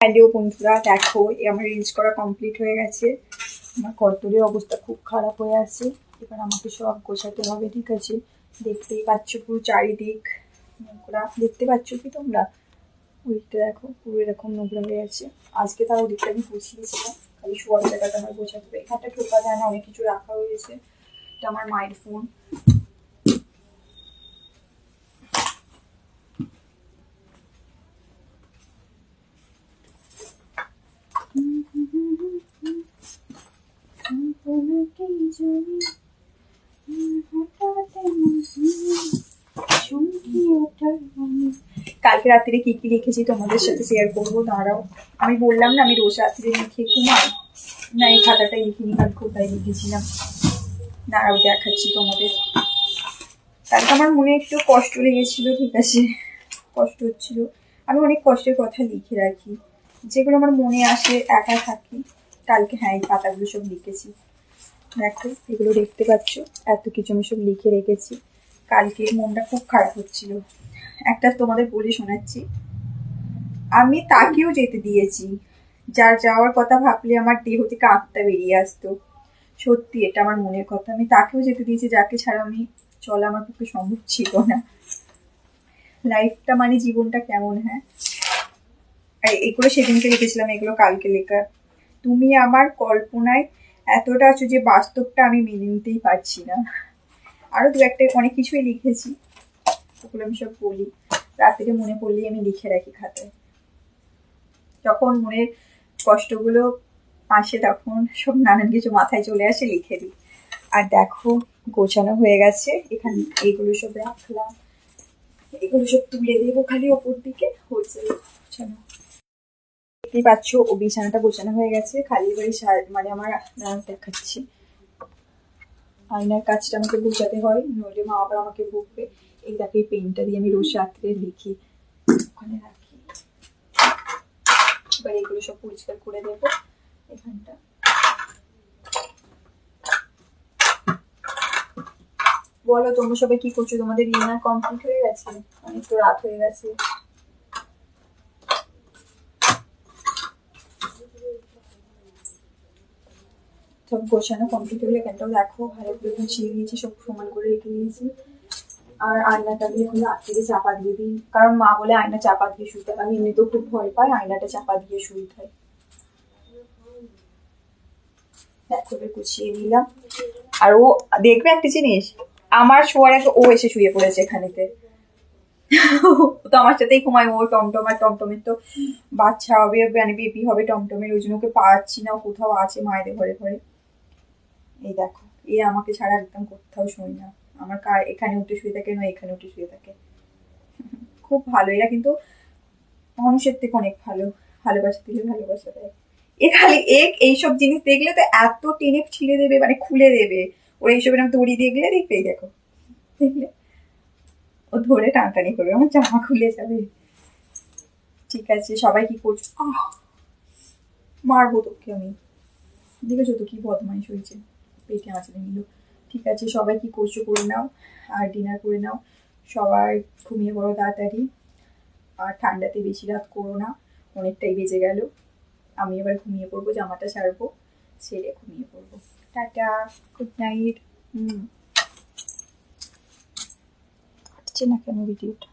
Hello বন্ধুরা, দেখো আমার রিলস করা কমপ্লিট হয়ে গেছে। আমার কর্তরের অবস্থা খুব খারাপ হয়ে আছে। এবার আমাকে সব গোছাতে হবে, ঠিক আছে? দেখতেই পাচ্ছ পুরো চারিদিক। নোংরা। দেখতে পাচ্ছ কি তোমরা? ওইটা দেখো, পুরো এরকম নোংরা হয়ে আছে। আজকে তাও ওদিকটা আমি গুছিয়েছিলাম। খালি শোয়ার জায়গাটা আমার গোছাতে হবে। এখানটা ঢোকা যায় না অনেক কিছু রাখা হয়েছে। এটা আমার মায়ের ফোন কালকে রাত্রে কি কি লিখেছি তোমাদের সাথে শেয়ার করব? দাঁড়াও। আমি বললাম না, আমি রোজ রাত্রে লিখে ঘুমাই। না, এই খাতাটাই লিখিনি কাল কোথায় লিখেছিলাম দাঁড়াও, দেখাচ্ছি তোমাদের। কালকে আমার মনে একটু কষ্ট লেগেছিল, ঠিক আছে? কষ্ট হচ্ছিল। আমি অনেক কষ্টের কথা লিখে রাখি। যেগুলো আমার মনে আসে, একা থাকি। কালকে হ্যাঁ এই পাতাগুলো সব লিখেছি। দেখো এগুলো দেখতে পাচ্ছ, এত কিছু আমি সব লিখে রেখেছি। কালকে মনটা খুব খারাপ হচ্ছিল। একটা তোমাদের বলে শোনাচ্ছি। আমি তাকেও যেতে দিয়েছি। যার যাওয়ার কথা ভাবলে আমার দেহ থেকে আত্মা বেরিয়ে আসতো। সত্যি এটা আমার মনের কথা। আমি তাকেও যেতে দিয়েছি, যাকে ছাড়া আমি চলা আমার পক্ষে সম্ভব ছিল না। লাইফটা মানে জীবনটা কেমন হ্যাঁ? এগুলো সেদিনকে লিখেছিলাম এগুলো কালকে লেখা তুমি আমার কল্পনায় এতটা আছো যে বাস্তবটা আমি মেনে নিতেই পারছি না। আরও দু একটা, অনেক কিছুই লিখেছি। ওগুলো আমি সব বলি। রাত্রে মনে পড়লেই আমি লিখে রাখি খাতায়। যখন মনের কষ্টগুলো আসে তখন সব নানান কিছু মাথায় চলে আসে, লিখে দিই। আর দেখো, গোছানো হয়ে গেছে। এখানে এগুলো সব রাখলাম। এগুলো সব তুলে দেবো খালি ওপর দিকে। হচ্ছে গোছানো। দেখতেই পাচ্ছ, ও বিছানাটা গোছানো হয়ে গেছে। খালি বাড়ি মানে আমার দেখাচ্ছি। আয়নার কাজটা আমাকে বোঝাতে হয়, নইলে মা আবার আমাকে বকবে। এই দেখো পেনটা দিয়ে আমি রোজ রাত্রে লিখি। ওখানে রাখি। এবার এগুলো সব পরিষ্কার করে দেবো এখানটা। বলো, তোমরা সবাই কি করছ? তোমাদের ডিনার কমপ্লিট হয়ে গেছে? অনেক তো রাত হয়ে গেছে। সব গোছানো কমপ্লিট হলে এখানটাও দেখো, ভালো করে গুছিয়ে দিয়েছি সব সমান করে রেখে নিয়েছি আর আয়নাটা দিয়ে এখন রাত থেকে চাপা দিয়ে দিই। কারণ মা বলে আয়না চাপা দিয়ে শুতে আমি এমনিতেও খুব ভয় পাই আয়নাটা চাপা দিয়ে শুতে হয় দেখো গুছিয়ে দিলাম আর ও, দেখবে একটা জিনিস? আমার শোয়ার আগে ও এসে শুয়ে পড়েছে এখানেতে। তো আমার সাথেই ঘুমায়। ও টমটম আর টমটমের তো বাচ্চা হবে মানে বেবি হবে টমটমের। ওই জন্য ওকে পাচ্ছি না। কোথাও আছে মায়েদের ঘরে ঘরে। এই দেখো, এ আমাকে ছাড়া একদম কোথাও শোয় না। আমার কার এখানে উঠে শুয়ে থাকে না, এখানে উঠে শুয়ে থাকে। খুব ভালো, এরা কিন্তু মানুষের থেকে অনেক ভালো, ভালোবাসা দিলে ভালোবাসা দেয়। এ খালি এক এইসব জিনিস দেখলে তো এত টেনে ছিঁড়ে দেবে মানে খুলে দেবে। ওর এইসব এরকম দড়ি দেখলে দেখবেই দেখো। দেখলে? ও ধরে টানটানি করবে, আমার জামা খুলে যাবে। ঠিক আছে, সবাই কি করছ? মারবো তোকে আমি। দেখেছ তো কি বদমাইশ হয়েছে। পেটে আঁচড়ে নিল ঠিক আছে, সবাই কি করছ করে নাও, আর ডিনার করে নাও। সবাই ঘুমিয়ে পড়ো তাড়াতাড়ি। আর ঠান্ডাতে বেশি রাত করো না, অনেকটাই বেজে গেল। আমি এবার ঘুমিয়ে পড়ব, জামাটা ছাড়বো ছেড়ে ঘুমিয়ে পড়ব। টাটা গুড নাইট হুম। হচ্ছে না কেন ভিডিওটা